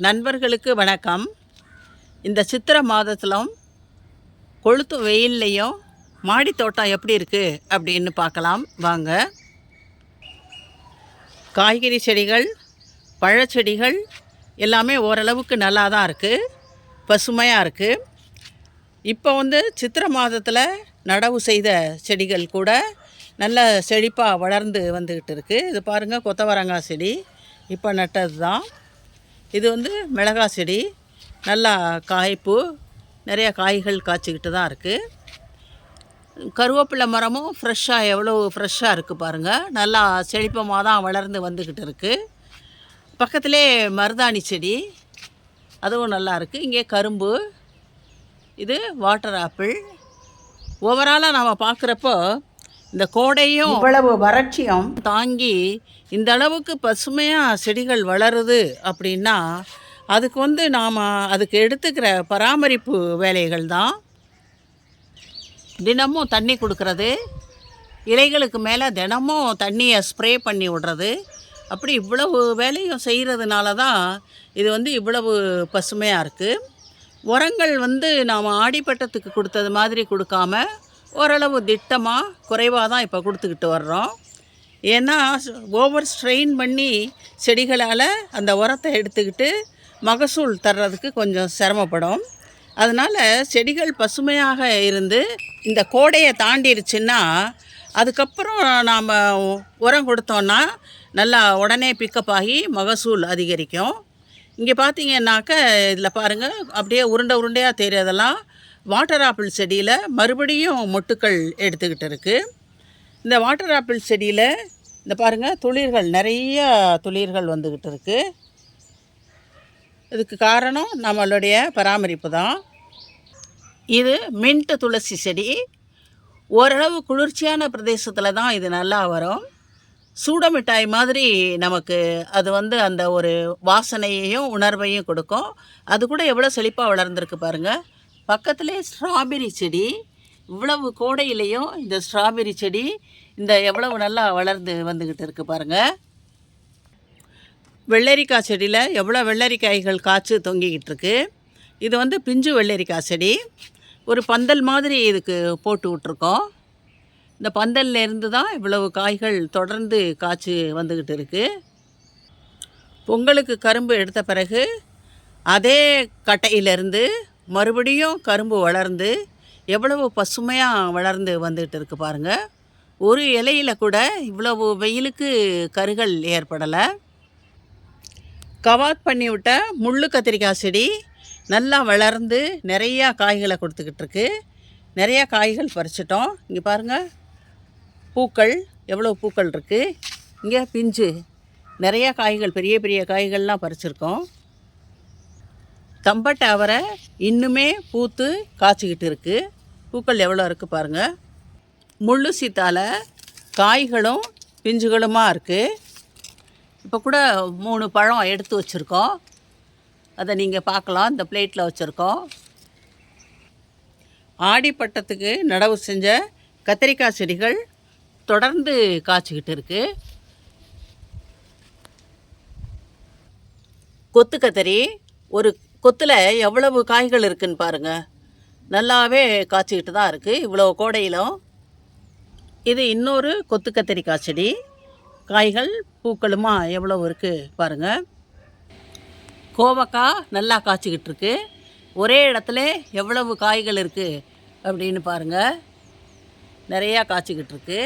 நண்பர்களுக்கு வணக்கம். இந்த சித்திரை மாதத்திலும் கொளுத்து வெயில்லையும் மாடி தோட்டம் எப்படி இருக்குது அப்படின்னு பார்க்கலாம். வாங்க. காய்கறி செடிகள் பழச்செடிகள் எல்லாமே ஓரளவுக்கு நல்லா தான் இருக்குது பசுமையாக இருக்குது இப்போ வந்து சித்திரை மாதத்தில் நடவு செய்த செடிகள் கூட நல்ல செழிப்பாக வளர்ந்து வந்துக்கிட்டு இருக்குது இது பாருங்கள் கொத்தவரங்காய் செடி. இப்போ நட்டது தான் இது வந்து மிளகாய் செடி நல்லா காய்ப்பு நிறைய காய்கள் காய்ச்சிக்கிட்டு தான் இருக்குது கருவேப்பிலை மரமும் ஃப்ரெஷ்ஷாக எவ்வளோ ஃப்ரெஷ்ஷாக இருக்குது பாருங்கள் நல்லா செழிப்பமாக தான் வளர்ந்து வந்துக்கிட்டு இருக்குது பக்கத்திலே மருதாணி செடி அதுவும் நல்லா இருக்குது இங்கே கரும்பு இது வாட்டர் ஆப்பிள் ஓவராலாக நாம் பார்க்குறப்போ இந்த கோடையும் இவ்வளவு வறட்சியும் தாங்கி இந்த அளவுக்கு பசுமையாக செடிகள் வளருது அப்படின்னா அதுக்கு வந்து நாம் அதுக்கு எடுத்துக்கிற பராமரிப்பு வேலைகள் தான். தினமும் தண்ணி கொடுக்கறது இலைகளுக்கு மேலே தினமும் தண்ணியை ஸ்ப்ரே பண்ணி விடுறது. அப்படி இவ்வளவு வேலையும் செய்கிறதுனால தான் இது வந்து இவ்வளவு பசுமையாக இருக்குது உரங்கள் வந்து நாம் ஆடிப்பட்டத்துக்கு கொடுத்தது மாதிரி கொடுக்காம ஓரளவு திட்டமாக குறைவாக தான் இப்போ கொடுத்துக்கிட்டு வர்றோம். ஏன்னா ஓவர் ஸ்ட்ரெயின் பண்ணி செடிகளால் அந்த உரத்தை எடுத்துக்கிட்டு மகசூல் தர்றதுக்கு கொஞ்சம் சிரமப்படும். அதனால் செடிகள் பசுமையாக இருந்து இந்த கோடையை தாண்டிருச்சுன்னா அதுக்கப்புறம் நாம் உரம் கொடுத்தோன்னா நல்லா உடனே பிக்கப் ஆகி மகசூல் அதிகரிக்கும். இங்கே பார்த்தீங்கன்னாக்க இதில் பாருங்கள் அப்படியே உருண்டை உருண்டையாக தெரியறதெல்லாம் வாட்டர் ஆப்பிள் செடியில் மறுபடியும் மொட்டுக்கள் எடுத்துக்கிட்டு இருக்குது இந்த வாட்டர் ஆப்பிள் செடியில் இந்த பாருங்கள் துளிர்கள் நிறைய துளிர்கள் வந்துக்கிட்டு இருக்குது இதுக்கு காரணம் நம்மளுடைய பராமரிப்பு தான். இது மின்ட்டு துளசி செடி. ஓரளவு குளிர்ச்சியான பிரதேசத்தில் தான் இது நல்லா வரும். சூட மிட்டாய் மாதிரி நமக்கு அது வந்து அந்த ஒரு வாசனையையும் உணர்வையும் கொடுக்கும். அது கூட எவ்வளோ செழிப்பாக வளர்ந்துருக்கு பாருங்கள் பக்கத்துலேயே ஸ்ட்ராபெரி செடி இவ்வளவு கோடையிலையும் இந்த ஸ்ட்ராபெரி செடி இந்த எவ்வளவு நல்லா வளர்ந்து வந்துக்கிட்டு இருக்குது பாருங்கள் வெள்ளரிக்காய் செடியில் எவ்வளோ வெள்ளரிக்காய்கள் காய்ச்சி தொங்கிக்கிட்டு இருக்கு. இது வந்து பிஞ்சு வெள்ளரிக்காய் செடி. ஒரு பந்தல் மாதிரி இதுக்கு போட்டு விட்ருக்கோம் இந்த பந்தல்ல இருந்து தான் இவ்வளவு காய்கள் தொடர்ந்து காய்ச்சி வந்துக்கிட்டு இருக்குது பொங்கலுக்கு கரும்பு எடுத்த பிறகு அதே கட்டையிலேருந்து மறுபடியும் கரும்பு வளர்ந்து எவ்வளவு பசுமையாக வளர்ந்து வந்துகிட்டு இருக்கு பாருங்கள் ஒரு இலையில கூட இவ்வளவு வெயிலுக்கு கருகள் ஏற்படலை. கவாத் பண்ணி விட்ட முள்ளு கத்திரிக்காய் செடி நல்லா வளர்ந்து நிறையா காய்களை கொடுத்துக்கிட்டு இருக்கு. நிறையா காய்கள் பறிச்சிட்டோம். இங்கே பாருங்கள் பூக்கள் எவ்வளோ பூக்கள் இருக்குது இங்கே பிஞ்சு. நிறையா காய்கள் பெரிய பெரிய காய்கள்லாம் பறிச்சிருக்கோம். தம்பட்டை அவரை இன்னுமே பூத்து காய்ச்சிக்கிட்டு இருக்குது பூக்கள் எவ்வளோ இருக்குது பாருங்கள் முள்ளு சீத்தால் காய்களும் பிஞ்சுகளுமாக இருக்குது இப்போ கூட மூணு பழம் எடுத்து வச்சுருக்கோம். அதை நீங்கள் பார்க்கலாம். இந்த பிளேட்டில் வச்சுருக்கோம். ஆடிப்பட்டத்துக்கு நடவு செஞ்ச கத்திரிக்காய் செடிகள் தொடர்ந்து காய்ச்சிக்கிட்டு இருக்குது கொத்து கத்தரி ஒரு கொத்தில் எவ்வளவு காய்கள் இருக்குன்னு பாருங்கள் நல்லாவே காய்ச்சிக்கிட்டு தான் இருக்குது இவ்வளோ கோடையிலும். இது இன்னொரு கொத்து கத்திரிக்காய் செடி. காய்கள் பூக்களுமா எவ்வளோ இருக்குது பாருங்கள் கோவக்காய் நல்லா காய்ச்சிக்கிட்டு இருக்கு. ஒரே இடத்துல எவ்வளவு காய்கள் இருக்குது அப்படின்னு பாருங்கள் நிறையா காய்ச்சிக்கிட்டு இருக்கு.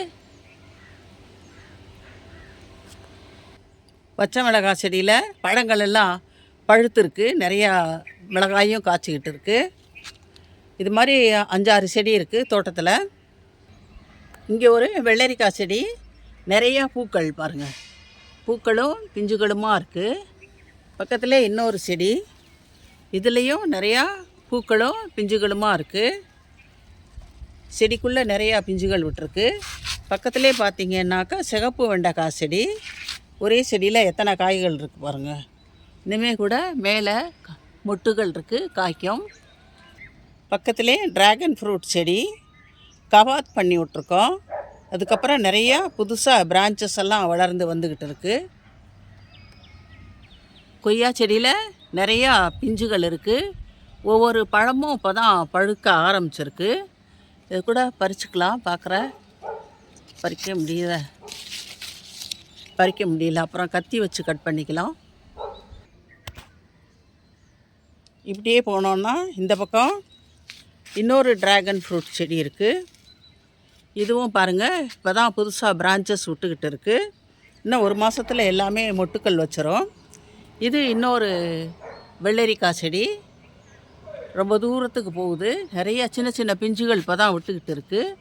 பச்சை மிளகாய் செடியில் பழங்கள் எல்லாம் பழுத்துருக்கு நிறையா மிளகாயும் காய்ச்சிக்கிட்டு இருக்குது இது மாதிரி அஞ்சாறு செடி இருக்குது தோட்டத்தில். இங்கே ஒரு வெள்ளரிக்காய் செடி நிறையா பூக்கள் பாருங்கள் பூக்களும் பிஞ்சுகளுமா இருக்குது பக்கத்தில் இன்னொரு செடி இதுலேயும் நிறையா பூக்களும் பிஞ்சுகளுமா இருக்குது செடிக்குள்ளே நிறையா பிஞ்சுகள் விட்டுருக்கு. பக்கத்துலேயே பார்த்தீங்கன்னாக்கா சிகப்பு வெண்டைக்காய் செடி ஒரே செடியில் எத்தனை காய்கள் இருக்குது பாருங்கள் இனிமே கூட மேலே மொட்டுகள் இருக்குது காய்க்கும். பக்கத்திலே ட்ராகன் ஃப்ரூட் செடி கவாத் பண்ணி விட்ருக்கோம் அதுக்கப்புறம் நிறையா புதுசாக பிரான்ச்சஸ் எல்லாம் வளர்ந்து வந்துக்கிட்டு இருக்குது கொய்யா செடியில் நிறையா பிஞ்சுகள் இருக்குது ஒவ்வொரு பழமும் இப்போ தான் பழுக்க ஆரம்பிச்சிருக்கு. இது கூட பறிச்சுக்கலாம் பார்க்குற பறிக்க முடியல. பறிக்க முடியல. அப்புறம் கத்தி வச்சு கட் பண்ணிக்கலாம். இப்படியே போனோன்னா இந்த பக்கம் இன்னொரு ட்ராகன் ஃப்ரூட் செடி இருக்குது இதுவும் பாருங்கள் இப்போ தான் புதுசாக பிரான்ச்சஸ் விட்டுக்கிட்டு இருக்குது இன்னும் ஒரு மாதத்தில் எல்லாமே மொட்டுக்கள் வச்சிரும். இது இன்னொரு வெள்ளரிக்காய் செடி. ரொம்ப தூரத்துக்கு போகுது. நிறைய சின்ன சின்ன பிஞ்சுகள் இப்போ தான் விட்டுக்கிட்டு இருக்குது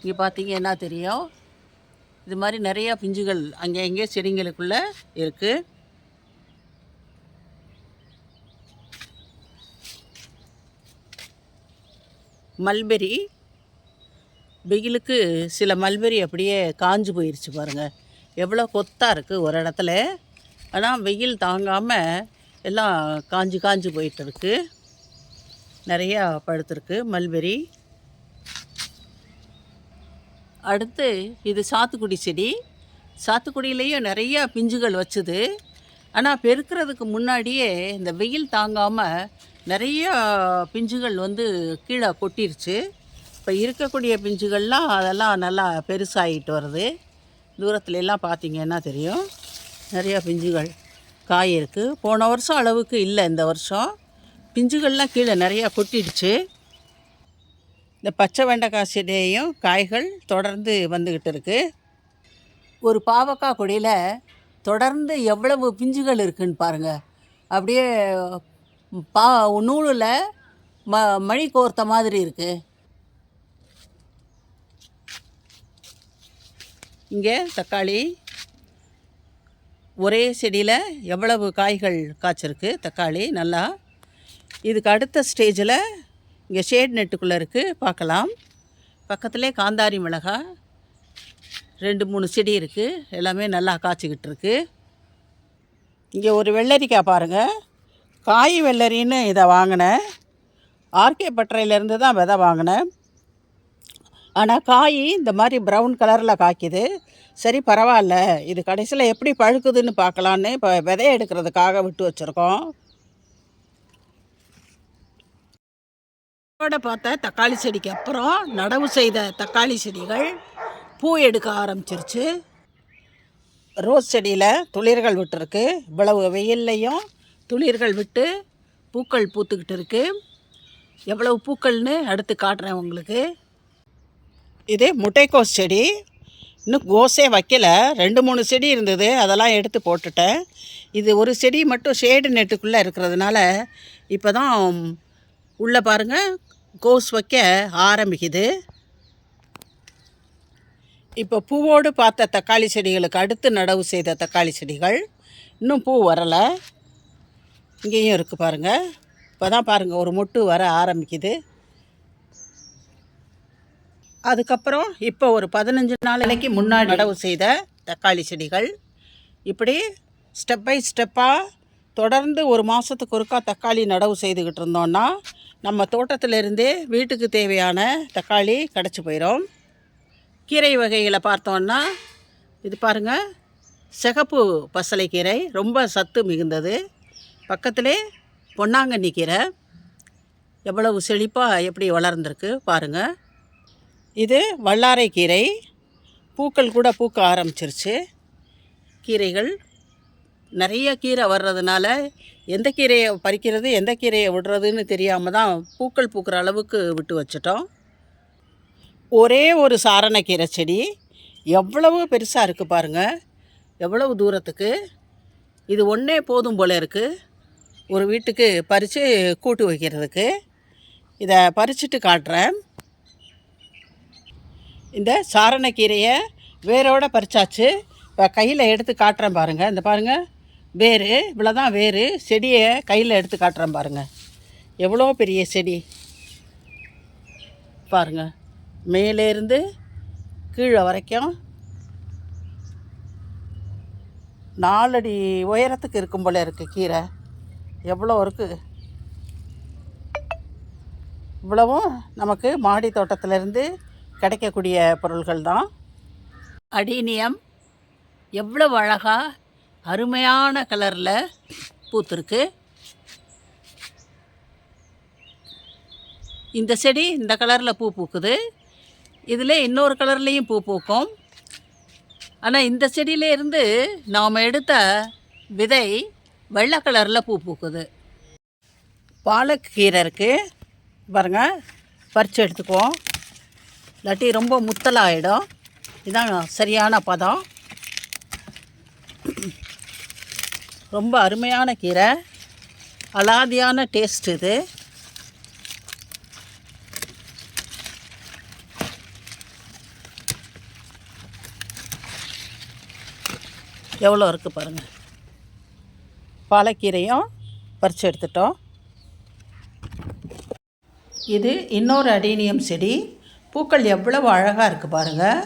இங்கே பார்த்தீங்கன்னா தெரியும்? இது மாதிரி நிறையா பிஞ்சுகள் அங்கே எங்கே செடிங்களுக்குள்ளே இருக்குது மல்பெரி. வெயிலுக்கு சில மல்பெரி அப்படியே காஞ்சு போயிடுச்சு பாருங்கள் எவ்வளோ கொத்தாக இருக்குது ஒரு இடத்துல. ஆனால் வெயில் தாங்காமல் எல்லாம் காஞ்சு காஞ்சு போயிட்டுருக்கு நிறையா படுத்துருக்கு மல்பெரி. அடுத்து இது சாத்துக்குடி செடி. சாத்துக்குடியிலையும் நிறையா பிஞ்சுகள் வச்சுது. ஆனால் பெருக்கிறதுக்கு முன்னாடியே இந்த வெயில் தாங்காமல் நிறைய பிஞ்சுகள் வந்து கீழே கொட்டிருச்சு. இப்போ இருக்கக்கூடிய பிஞ்சுகள்லாம் அதெல்லாம் நல்லா பெருசாகிட்டு வருது. தூரத்துலலாம் பார்த்திங்கன்னா பார்த்தீங்கன்னா தெரியும்? நிறையா பிஞ்சுகள் காய் இருக்குது போன வருஷம் அளவுக்கு இல்லை இந்த வருஷம். பிஞ்சுகள்லாம் கீழே நிறையா கொட்டிடுச்சு. இந்த பச்சை வெண்டைக்காய் செடியையும் காய்கள் தொடர்ந்து வந்துக்கிட்டு இருக்குது ஒரு பாவக்காய் கொடியில் தொடர்ந்து எவ்வளவு பிஞ்சுகள் இருக்குதுன்னு பாருங்கள் அப்படியே பா நூலில் ம மணி கோர்த்த மாதிரி இருக்குது இங்கே தக்காளி. ஒரே செடியில் எவ்வளவு காய்கள் காய்ச்சிருக்கு? தக்காளி நல்லா. இதுக்கு அடுத்த ஸ்டேஜில் இங்கே ஷேட் நெட்டுக்குள்ளே இருக்குது பார்க்கலாம். பக்கத்துலே காந்தாரி மிளகாய் ரெண்டு மூணு செடி இருக்குது எல்லாமே நல்லா காய்ச்சிக்கிட்டு இருக்கு. இங்கே ஒரு வெள்ளரிக்காய் பாருங்கள் காய் வெள்ளரின்னு இதை வாங்கினேன். ஆர்கே பட்டறையிலேருந்து தான் விதை வாங்கினேன். ஆனால் காய் இந்த மாதிரி ப்ரௌன் கலரில் காய்க்குது. சரி பரவாயில்ல. இது கடைசியில் எப்படி பழுக்குதுன்னு பார்க்கலான்னு இப்போ விதைய எடுக்கிறதுக்காக விட்டு வச்சுருக்கோம். இதோட பார்த்த தக்காளி செடிக்கு அப்புறம் நடவு செய்த தக்காளி செடிகள் பூ எடுக்க ஆரம்பிச்சிருச்சு. ரோஸ் செடியில் துளிர்கள் விட்டுருக்கு. இவ்வளவு வெயில்லையும் துளிர்கள் விட்டு பூக்கள் பூத்துக்கிட்டு இருக்கு. எவ்வளவு பூக்கள்னு அடுத்து காட்டுறேன் உங்களுக்கு. இது முட்டைக்கோஸ் செடி. இன்னும் கோஸே வைக்கல. ரெண்டு மூணு செடி இருந்தது. அதெல்லாம் எடுத்து போட்டுட்டேன். இது ஒரு செடி மட்டும் ஷேடு நெட்டுக்குள்ளே இருக்கிறதுனால இப்போ தான் உள்ளே பாருங்கள் கோஸ் வைக்க ஆரம்பிக்குது. இப்போ பூவோடு பார்த்த தக்காளி செடிகளுக்கு அடுத்து நடவு செய்த தக்காளி செடிகள். இன்னும் பூ வரலை. இங்கேயும் இருக்குது பாருங்கள் இப்போ தான் பாருங்கள் ஒரு மொட்டு வர ஆரம்பிக்குது. அதுக்கப்புறம் இப்போ ஒரு பதினஞ்சு நாளைக்கு முன்னாடி நடவு செய்த தக்காளி செடிகள். இப்படி ஸ்டெப் பை ஸ்டெப்பாக தொடர்ந்து ஒரு மாதத்துக்கு ஒருக்கா தக்காளி நடவு செய்துக்கிட்டு இருந்தோன்னா நம்ம தோட்டத்திலிருந்தே வீட்டுக்கு தேவையான தக்காளி கிடச்சி போயிடும் கீரை வகைகளை பார்த்தோன்னா இது பாருங்கள் சிகப்பு பசலைக்கீரை ரொம்ப சத்து மிகுந்தது. பக்கத்திலே பொன்னாங்கண்ணி கீரை எவ்வளவு செழிப்பாக எப்படி வளர்ந்துருக்கு பாருங்கள் இது வல்லாரை கீரை. பூக்கள் கூட பூக்க ஆரம்பிச்சிருச்சு. கீரைகள் நிறைய கீரை வர்றதுனால எந்த கீரையை பறிக்கிறது எந்த கீரையை விடுறதுன்னு தெரியாமல் தான் பூக்கள் பூக்கிற அளவுக்கு விட்டு வச்சிட்டோம். ஒரே ஒரு சாரணக்கீரை செடி. எவ்வளவு பெருசாக இருக்குது பாருங்கள் எவ்வளவு தூரத்துக்கு. இது ஒன்றே போதும் போல் இருக்குது ஒரு வீட்டுக்கு பறித்து கூட்டு வைக்கிறதுக்கு. இதை பறிச்சுட்டு காட்டுறேன். இந்த சாரணக்கீரையை வேரோடு பறிச்சாச்சு. இப்போ கையில் எடுத்து காட்டுறேன் பாருங்கள் இந்த பாருங்கள் வேர் இவ்வளோ தான் வேர். செடியை கையில் எடுத்து காட்டுறேன் பாருங்கள் எவ்வளோ பெரிய செடி? பாருங்கள் மேலேருந்து கீழே வரைக்கும் நாலடி உயரத்துக்கு இருக்கும் போல இருக்குது கீரை. எவ்வளோ இருக்குது இவ்வளவும் நமக்கு மாடி தோட்டத்திலேருந்து கிடைக்கக்கூடிய பொருள்கள் தான். அடினியம் எவ்வளோ அழகாக அருமையான கலரில் பூத்துருக்கு. இந்த செடி இந்த கலரில் பூ பூக்குது. இதில் இன்னொரு கலர்லேயும் பூ பூக்கும். ஆனால் இந்த செடியிலேருந்து நாம் எடுத்த விதை வெள்ளை கலரில் பூ பூக்குது. பாலக்கீரை இருக்குது பாருங்கள் பறித்து எடுத்துக்குவோம். இல்லாட்டி ரொம்ப முத்தலாகிடும் இதான் சரியான பதம். ரொம்ப அருமையான கீரை. அலாதியான டேஸ்ட் இது. எவ்வளோ இருக்குது பாருங்கள் பாலக்கீரையும் பறித்து எடுத்துட்டோம். இது இன்னொரு அடீனியம் செடி. பூக்கள் எவ்வளவு அழகாக இருக்குது பாருங்கள்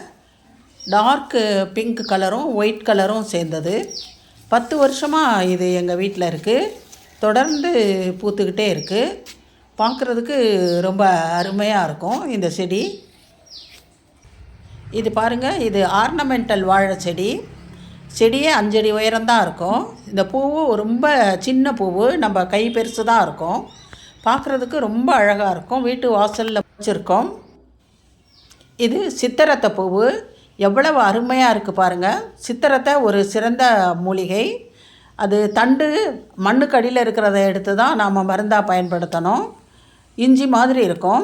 டார்க்கு பிங்க் கலரும் ஒயிட் கலரும் சேர்ந்தது. பத்து வருஷமாக இது எங்கள் வீட்டில் இருக்குது தொடர்ந்து பூத்துக்கிட்டே இருக்குது பார்க்குறதுக்கு ரொம்ப அருமையாக இருக்கும் இந்த செடி. இது பாருங்கள் இது ஆர்னமெண்டல் வாழை செடி. செடியே அஞ்சடி உயரம்தான் இருக்கும். இந்த பூவு ரொம்ப சின்ன பூவு நம்ம கை பெருசு தான் இருக்கும். பார்க்குறதுக்கு ரொம்ப அழகாக இருக்கும். வீட்டு வாசலில் வச்சுருக்கோம். இது சித்தரத்தை பூவு. எவ்வளவு அருமையாக இருக்குது பாருங்கள் சித்தரத்தை ஒரு சிறந்த மூலிகை. அது தண்டு மண்ணுக்கு அடியில் இருக்கிறத எடுத்து தான் நாம் மருந்தாக பயன்படுத்தணும். இஞ்சி மாதிரி இருக்கும்.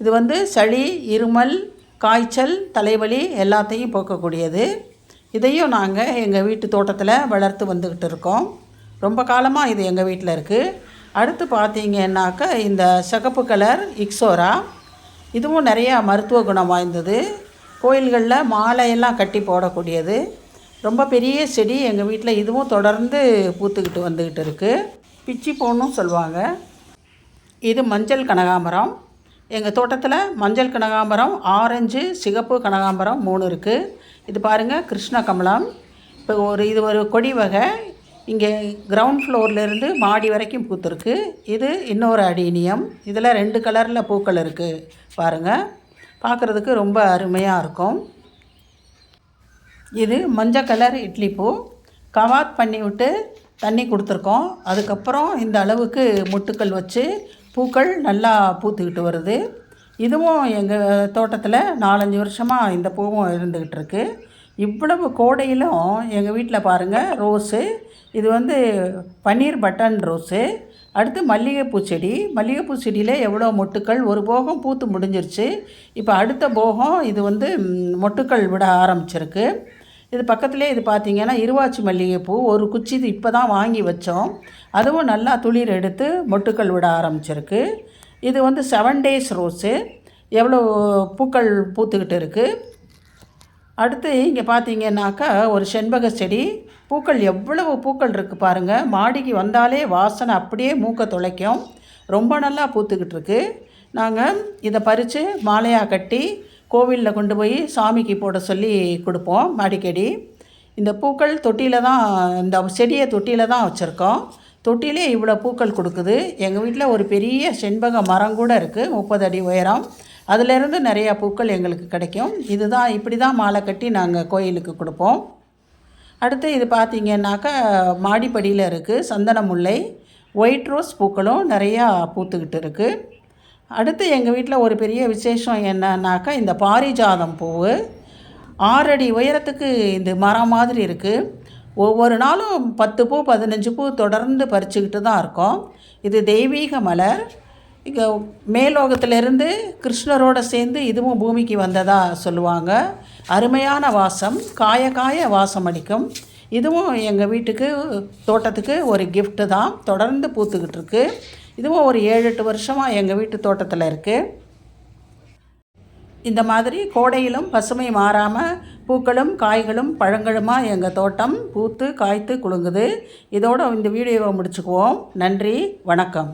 இது வந்து சளி இருமல் காய்ச்சல் தலைவலி எல்லாத்தையும் போக்கக்கூடியது. இதையும் நாங்கள் எங்கள் வீட்டு தோட்டத்தில் வளர்த்து வந்துக்கிட்டு இருக்கோம். ரொம்ப காலமாக இது எங்கள் வீட்டில் இருக்குது அடுத்து பார்த்தீங்கன்னாக்கா இந்த சிகப்பு கலர் இக்ஸோரா. இதுவும் நிறையா மருத்துவ குணம் வாய்ந்தது. கோயில்களில் மாலையெல்லாம் கட்டி போடக்கூடியது. ரொம்ப பெரிய செடி எங்கள் வீட்டில் இதுவும் தொடர்ந்து பூத்துக்கிட்டு வந்துக்கிட்டு இருக்குது பிச்சி பூன்னும் சொல்லுவாங்க. இது மஞ்சள் கனகாம்பரம். எங்கள் தோட்டத்தில் மஞ்சள் கனகாம்பரம் ஆரஞ்சு சிகப்பு கனகாம்பரம் மூணு இருக்குது இது பாருங்கள் கிருஷ்ண கமலம். இப்போ ஒரு இது ஒரு கொடி வகை. இங்கே கிரவுண்ட் ஃப்ளோர்லேருந்து மாடி வரைக்கும் பூத்துருக்கு. இது இன்னொரு அடீனியம். இதில் ரெண்டு கலரில் பூக்கள் இருக்குது பாருங்கள் பார்க்குறதுக்கு ரொம்ப அருமையாக இருக்கும். இது மஞ்சள் கலர் இட்லி பூ. கவாத் பண்ணி விட்டு தண்ணி கொடுத்துருக்கோம். அதுக்கப்புறம் இந்த அளவுக்கு முட்டுக்கள் வச்சு பூக்கள் நல்லா பூத்துக்கிட்டு வருது. இதுவும் எங்கள் தோட்டத்தில் நாலஞ்சு வருஷமாக இந்த பூவும் இருந்துக்கிட்டு இருக்கு இவ்வளவு கோடையிலும் எங்கள் வீட்டில் பாருங்கள் ரோஸு இது வந்து பன்னீர் பட்டன் ரோஸு அடுத்து மல்லிகைப்பூ செடி. மல்லிகைப்பூ செடியில் எவ்வளோ மொட்டுக்கள் ஒரு போகம் பூத்து முடிஞ்சிருச்சு. இப்போ அடுத்த போகம் இது வந்து மொட்டுக்கள் விட ஆரம்பிச்சிருக்கு. இது பக்கத்துலேயே இது பார்த்திங்கன்னா இருவாச்சி மல்லிகைப்பூ ஒரு குச்சி இது இப்போ தான் வாங்கி வச்சோம். அதுவும் நல்லா துளிர் எடுத்து மொட்டுக்கள் விட ஆரம்பிச்சிருக்கு. இது வந்து செவன் டேஸ் ரோஸு எவ்வளோ பூக்கள் பூத்துக்கிட்டு இருக்குது அடுத்து இங்கே பார்த்தீங்கன்னாக்கா ஒரு செண்பக செடி. பூக்கள் எவ்வளவு பூக்கள் இருக்குது பாருங்கள் மாடிக்கு வந்தாலே வாசனை அப்படியே மூக்க துளைக்கும் ரொம்ப நல்லா பூத்துக்கிட்டு இருக்குது நாங்கள் இதை பறித்து மாலையாக கட்டி கோவிலில் கொண்டு போய் சாமிக்கு போட சொல்லி கொடுப்போம். மாடிக்கடி இந்த பூக்கள் தொட்டியில் தான் இந்த செடியை தொட்டியில் தான் வச்சுருக்கோம். தொட்டிலே இவ்வளோ பூக்கள் கொடுக்குது. எங்கள் வீட்டில் ஒரு பெரிய செண்பக மரம் கூட இருக்குது முப்பது அடி உயரம். அதிலேருந்து நிறையா பூக்கள் எங்களுக்கு கிடைக்கும். இதுதான் இப்படி தான் மாலை கட்டி நாங்கள் கோயிலுக்கு கொடுப்போம். அடுத்து இது பார்த்திங்கன்னாக்கா மாடிப்படியில் இருக்குது சந்தன முல்லை ஒயிட் ரோஸ் பூக்களும் நிறையா பூத்துக்கிட்டு இருக்குது அடுத்து எங்கள் வீட்டில் ஒரு பெரிய விசேஷம் என்னன்னாக்கா இந்த பாரிஜாதம் பூவு. ஆறடி உயரத்துக்கு இந்த மரம் மாதிரி இருக்குது ஒவ்வொரு நாளும் பத்து பூ பதினஞ்சு பூ தொடர்ந்து பறிச்சுக்கிட்டு தான் இருக்கோம். இது தெய்வீக மலர். இங்கே மேலோகத்திலிருந்து கிருஷ்ணரோட சேர்ந்து இதுவும் பூமிக்கு வந்ததாக சொல்லுவாங்க. அருமையான வாசம் காய காய வாசம் அடிக்கும். இதுவும் எங்கள் வீட்டுக்கு தோட்டத்துக்கு ஒரு கிஃப்ட்டு தான். தொடர்ந்து பூத்துக்கிட்டு இருக்குது இதுவும் ஒரு ஏழு எட்டு வருஷமாக எங்கள் வீட்டு தோட்டத்தில் இருக்குது இந்த மாதிரி கோடையிலும் பசுமை மாறாமல் பூக்களும் காய்களும் பழங்களுமாக எங்கள் தோட்டம் பூத்து காய்த்து குலுங்குது. இதோட இந்த வீடியோவை முடிச்சுக்குவோம். நன்றி வணக்கம்.